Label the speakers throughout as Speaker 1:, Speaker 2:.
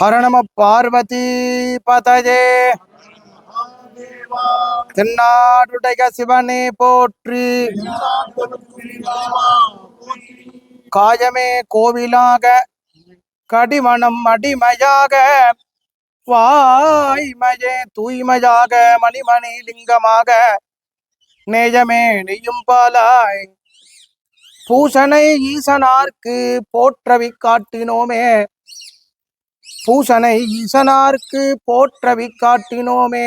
Speaker 1: ஹர நம பார்வதி பதஜே. தென்னாடுடைய சிவனே போற்றி. காயமே கோவிலாக கடிமணம் அடிமையாக வாய்மையே தூய்மையாக மணிமணி லிங்கமாக நேயமே நெய்யும் பாலாய். பூசனை ஈசனார்க்கு போற்றவி காட்டினோமே பூசனை ஈசனார்க்கு போற்றவி காட்டினோமே.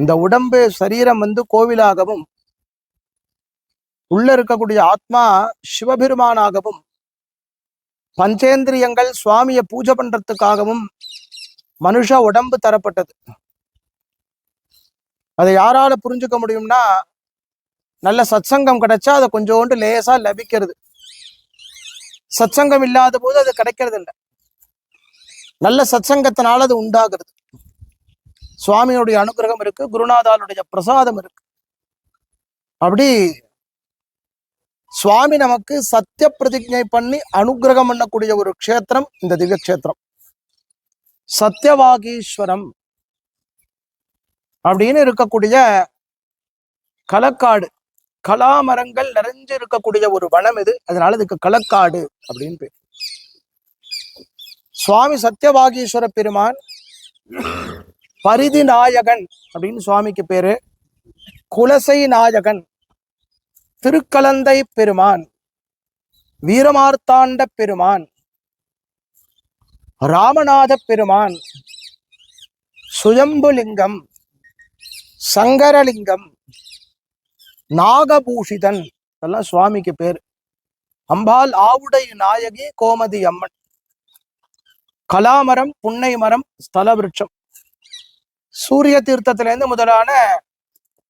Speaker 1: இந்த உடம்பு சரீரம் வந்து கோவிலாகவும் உள்ள இருக்கக்கூடிய ஆத்மா சிவபெருமானாகவும் பஞ்சேந்திரியங்கள் சுவாமியை பூஜை பண்றதுக்காகவும் மனுஷ உடம்பு தரப்பட்டது. அதை யாரால புரிஞ்சுக்க முடியும்னா நல்ல சத்சங்கம் கிடைச்சா அதை கொஞ்சோண்டு லேசா லபிக்கிறது. சத்சங்கம் இல்லாத போது அது கிடைக்கிறது இல்லை நல்ல சத்சங்கத்தினால அது உண்டாகிறது. சுவாமியுடைய அனுகிரகம் இருக்கு குருநாதாளுடைய பிரசாதம் இருக்கு. அப்படி சுவாமி நமக்கு சத்திய பிரதிஜை பண்ணி அனுகிரகம் பண்ணக்கூடிய ஒரு க்ஷேத்திரம் இந்த திவ்ய சத்தியவாகீஸ்வரம் அப்படின்னு இருக்கக்கூடிய களக்காடு கலாமரங்கள் நிறைஞ்சு இருக்கக்கூடிய ஒரு வனம் இது. அதனால இதுக்கு களக்காடு அப்படின்னு பேர். சுவாமி சத்தியவாகீஸ்வர பெருமான் பரிதி நாயகன் அப்படின்னு சுவாமிக்கு பேரு. குலசை நாயகன் திருக்கலந்தை பெருமான் வீரமார்த்தாண்ட பெருமான் ராமநாத பெருமான் சுயம்புலிங்கம் சங்கரலிங்கம் நாகபூஷிதன். இதெல்லாம் சுவாமிக்கு பேர். அம்பாள் ஆவுடை நாயகி கோமதி அம்மன். கலாமரம் புன்னை மரம் ஸ்தல விருட்சம் சூரிய தீர்த்தத்திலேருந்து முதலான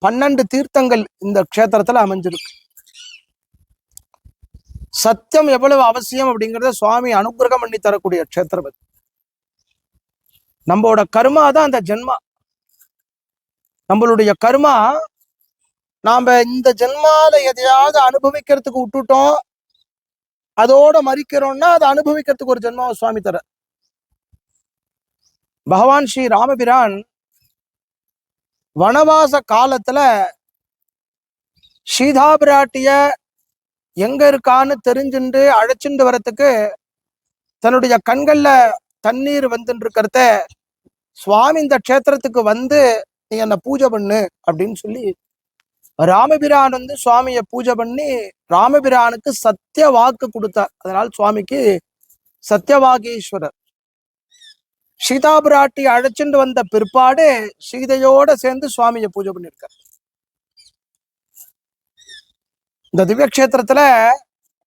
Speaker 1: பன்னெண்டு தீர்த்தங்கள் இந்த க்ஷேத்திரத்துல அமைஞ்சிருக்கு. சத்தியம் எவ்வளவு அவசியம் அப்படிங்கறத சுவாமி அனுகிரகம் பண்ணி தரக்கூடிய க்ஷேத்திரம் அது. நம்மளோட கர்மா தான் அந்த ஜென்மா. நம்மளுடைய கர்மா நாம இந்த ஜென்மால எதையாவது அனுபவிக்கிறதுக்கு விட்டுட்டோம் அதோட மறிக்கிறோம்னா அதை அனுபவிக்கிறதுக்கு ஒரு ஜென்மாவை சுவாமி தர. பகவான் ஸ்ரீ ராமபிரான் வனவாச காலத்துல சீதா பிராட்டிய எங்க இருக்கான்னு தெரிஞ்சுண்டு அழைச்சிண்டு வரத்துக்கு தன்னுடைய கண்கள்ல தண்ணீர் வந்துட்டு இருக்கிறத சுவாமி இந்த க்ஷேத்திரத்துக்கு வந்து நீ என்ன பூஜை பண்ணு அப்படின்னு சொல்லி ராமபிரான் வந்து சுவாமியை பூஜை பண்ணி ராமபிரானுக்கு சத்திய வாக்கு கொடுத்தார். அதனால் சுவாமிக்கு சத்தியவாகீஸ்வரர் சீதா பிராட்டி அழைச்சிட்டு வந்த பிற்பாடு சீதையோட சேர்ந்து சுவாமியை பூஜை பண்ணியிருக்கார். இந்த திவ்யக்ஷேத்திரத்துல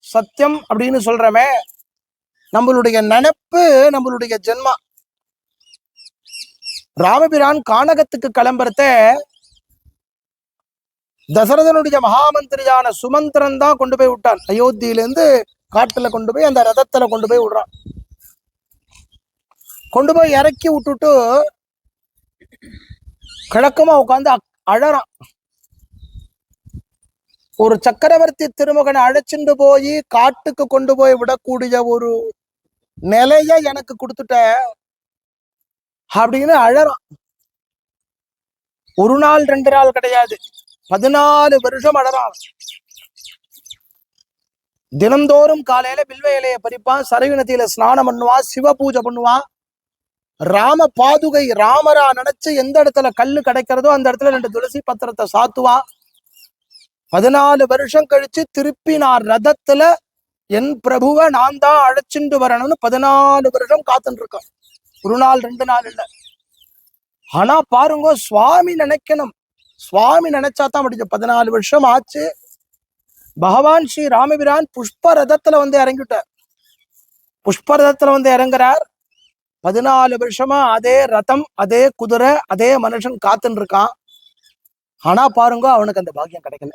Speaker 1: சத்தியம் அப்படின்னு சொல்றமே நம்மளுடைய நினைப்பு நம்மளுடைய ஜென்மா. ராமபிரான் கானகத்துக்கு கிளம்புறத தசரதனுடைய மகாமந்திரியான சுமந்திரன் தான் கொண்டு போய் விட்டான். அயோத்தியிலேருந்து காட்டுல கொண்டு போய் அந்த ரதத்துல கொண்டு போய் விடுறான். கொண்டு போய் இறக்கி விட்டுட்டு கிழக்கமா உட்காந்து அழறான். ஒரு சக்கரவர்த்தி திருமகனை அழைச்சிட்டு போய் காட்டுக்கு கொண்டு போய் விடக்கூடிய ஒரு நிலைய எனக்கு கொடுத்துட்ட அப்படின்னு அழறான். ஒரு நாள் ரெண்டு நாள் கிடையாது. பதினாலு வருஷம் அழறான் தினந்தோறும் காலையில பில்வ இலைய பறிப்பான் சரவி நதியில ஸ்நானம் பண்ணுவான் சிவ பூஜை பண்ணுவான். ராம பாதுகை ராமரா நினைச்சு எந்த இடத்துல கல்லு கிடைக்கிறதோ அந்த இடத்துல ரெண்டு துளசி பத்திரத்தை சாத்துவான். பதினாலு வருஷம் கழிச்சு திருப்பி நான் ரதத்துல என் பிரபுவை நான் தான் அழைச்சிட்டு வரணும்னு பதினாலு வருஷம் காத்துட்டு இருக்கான் ஒரு நாள் ரெண்டு நாள் இல்ல. ஆனா பாருங்க சுவாமி நினைக்கணும். சுவாமி நினைச்சா தான் முடிஞ்சு. பதினாலு வருஷம் ஆச்சு. பகவான் ஸ்ரீ ராமபிரான் புஷ்ப ரதத்துல வந்து இறங்கிட்டார் புஷ்ப ரதத்துல வந்து இறங்குறார். பதினாலு வருஷமா அதே ரதம் அதே குதிரை அதே மனுஷன் காத்துன்னு இருக்கான் ஆனா பாருங்க அவனுக்கு அந்த பாக்கியம் கிடைக்கல.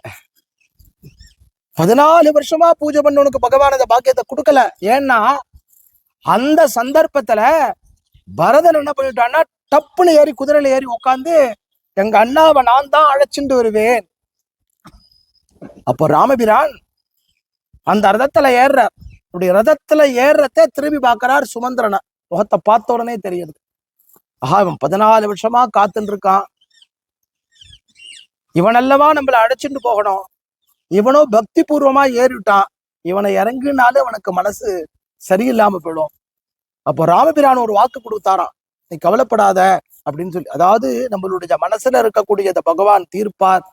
Speaker 1: பதினாலு வருஷமா பூஜை பண்ணவனுக்கு பகவான் அந்த பாக்கியத்தை கொடுக்கல. ஏன்னா அந்த சந்தர்ப்பத்துல பரதன் என்ன பண்ணிட்டான்னா டப்புன்னு ஏறி குதிரையில ஏறி உட்காந்து எங்க அண்ணாவை நான் தான் அழைச்சிட்டு வருவேன். அப்போ ராமபிரான் அந்த ரதத்துல ஏறுறார். அப்படி ரதத்துல ஏறுறதே திரும்பி பார்க்கிறார் சுமந்திரனை. முகத்தை பார்த்த உடனே தெரியுது ஆஹா இவன் பதினாலு வருஷமா காத்துட்டு இருக்கான் இவனல்லவா நம்மள அழைச்சிட்டு போகணும்? இவனோ பக்தி பூர்வமா ஏறிட்டான் இவனை இறங்குனாலும் அவனுக்கு மனசு சரியில்லாம போயிடும். அப்போ ராமபிரான் ஒரு வாக்கு கொடுத்தாராம். நீ கவலைப்படாத அப்படின்னு சொல்லி அதாவது நம்மளுடைய மனசுல இருக்கக்கூடியத பகவான் தீர்ப்பார்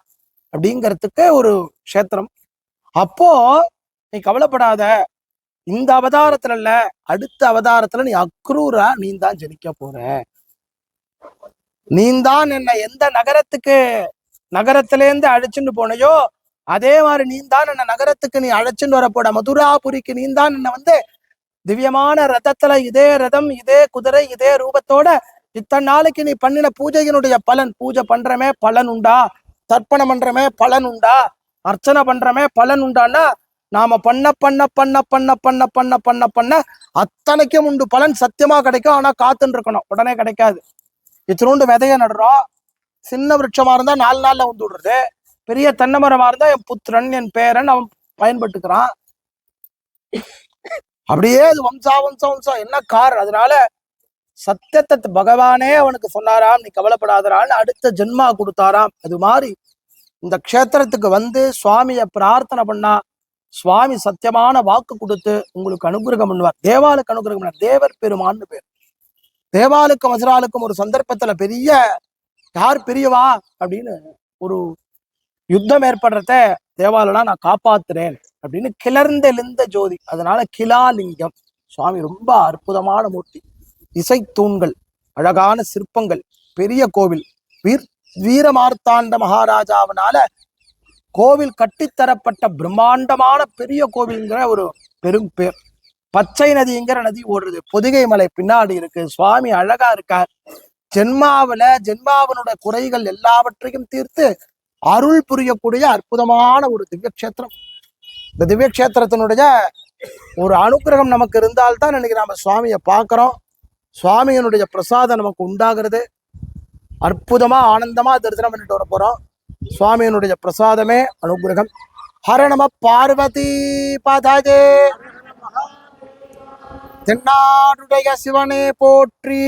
Speaker 1: அப்படிங்கிறதுக்கு ஒரு க்ஷேத்திரம். அப்போ நீ கவலைப்படாத இந்த அவதாரத்துல இல்ல அடுத்த அவதாரத்துல நீ அக்ரூரா நீ தான் ஜெனிக்க போற. நீ தான் என்ன எந்த நகரத்துக்கு நகரத்திலேருந்து அழைச்சுட்டு போனையோ அதே மாதிரி நீ தான் என்ன நகரத்துக்கு நீ அழைச்சிட்டு வரப்போட மதுராபுரிக்கு நீ தான் என்ன வந்து திவ்யமான ரதத்துல இதே ரதம் இதே குதிரை இதே ரூபத்தோட இத்தனை நாளைக்கு நீ பண்ணின பூஜையினுடைய பலன் பூஜை பண்றமே பலன் உண்டா? தர்ப்பணம் பண்றமே பலன் உண்டா? அர்ச்சனை பண்றமே பலன் உண்டான்னா நாம பண்ண பண்ண பண்ண பண்ண பண்ண பண்ண பண்ண பண்ண அத்தனைக்கும் உண்டு பலன் சத்தியமா கிடைக்கும். ஆனா காத்துன்னு இருக்கணும். உடனே கிடைக்காது. இத்தினோண்டு விதைய நடுறோம். சின்ன விருட்சமா இருந்தா நாலு நாள்ல வந்து விடுறது. பெரிய தென்னை மரமா இருந்தா என் புத்திரன் என் பேரன் அவன் பயன்பட்டுக்கிறான். அப்படியே அது வம்சா வம்சா வம்சம் என்ன கார் அதனால சத்தியத்தை பகவானே அவனுக்கு சொன்னாராம் நீ கவலைப்படாதரான்னு அடுத்த ஜென்மா கொடுத்தாராம். அது மாதிரி இந்த க்ஷேத்திரத்துக்கு வந்து சுவாமியை பிரார்த்தனை பண்ணா சுவாமி சத்தியமான வாக்கு கொடுத்து உங்களுக்கு அனுகிரகம் பண்ணுவார். தேவாலுக்கு அனுகிரகம் பண்ணுவார். தேவர் பெருமான்னு பேர். தேவாலுக்கும் அசுராலுக்கும் ஒரு சந்தர்ப்பத்துல பெரிய யார் பெரியவா? அப்படின்னு ஒரு யுத்தம் ஏற்படுறத தேவாலனா நான் காப்பாத்துறேன். அப்படின்னு கிளர்ந்தெழுந்த ஜோதி. அதனால கிலாலிங்கம் சுவாமி ரொம்ப அற்புதமான மூர்த்தி. இசை தூண்கள் அழகான சிற்பங்கள் பெரிய கோவில். வீர் வீரமார்த்தாண்ட மகாராஜாவினால கோவில் கட்டித்தரப்பட்ட பிரம்மாண்டமான பெரிய கோவில்ங்கிற ஒரு பெரும் பேர். பச்சை நதிங்கிற நதி ஓடுறது பொதிகை மலை பின்னாடி இருக்கு. சுவாமி அழகா இருக்கார். ஜென்மாவுல ஜென்மாவனோட குறைகள் எல்லாவற்றையும் தீர்த்து அருள் புரியக்கூடிய அற்புதமான ஒரு திவ்ய கஷேத்திரம் இந்த திவ்ய கஷேத்திரத்தினுடைய ஒரு அனுக்கிரகம் நமக்கு இருந்தால்தான் இன்னைக்கு நாம் சுவாமியை பார்க்குறோம். சுவாமியினுடைய பிரசாதம் நமக்கு உண்டாகிறது. அற்புதமா ஆனந்தமா தரிசனம் பண்ணிட்டு வர போகிறோம் சுவாமியினுடைய பிரசாதமே அனுகிரகம் ஹர நம பார்வதி பாதாஜே. தென்னாடுடைய சிவனே போற்றி.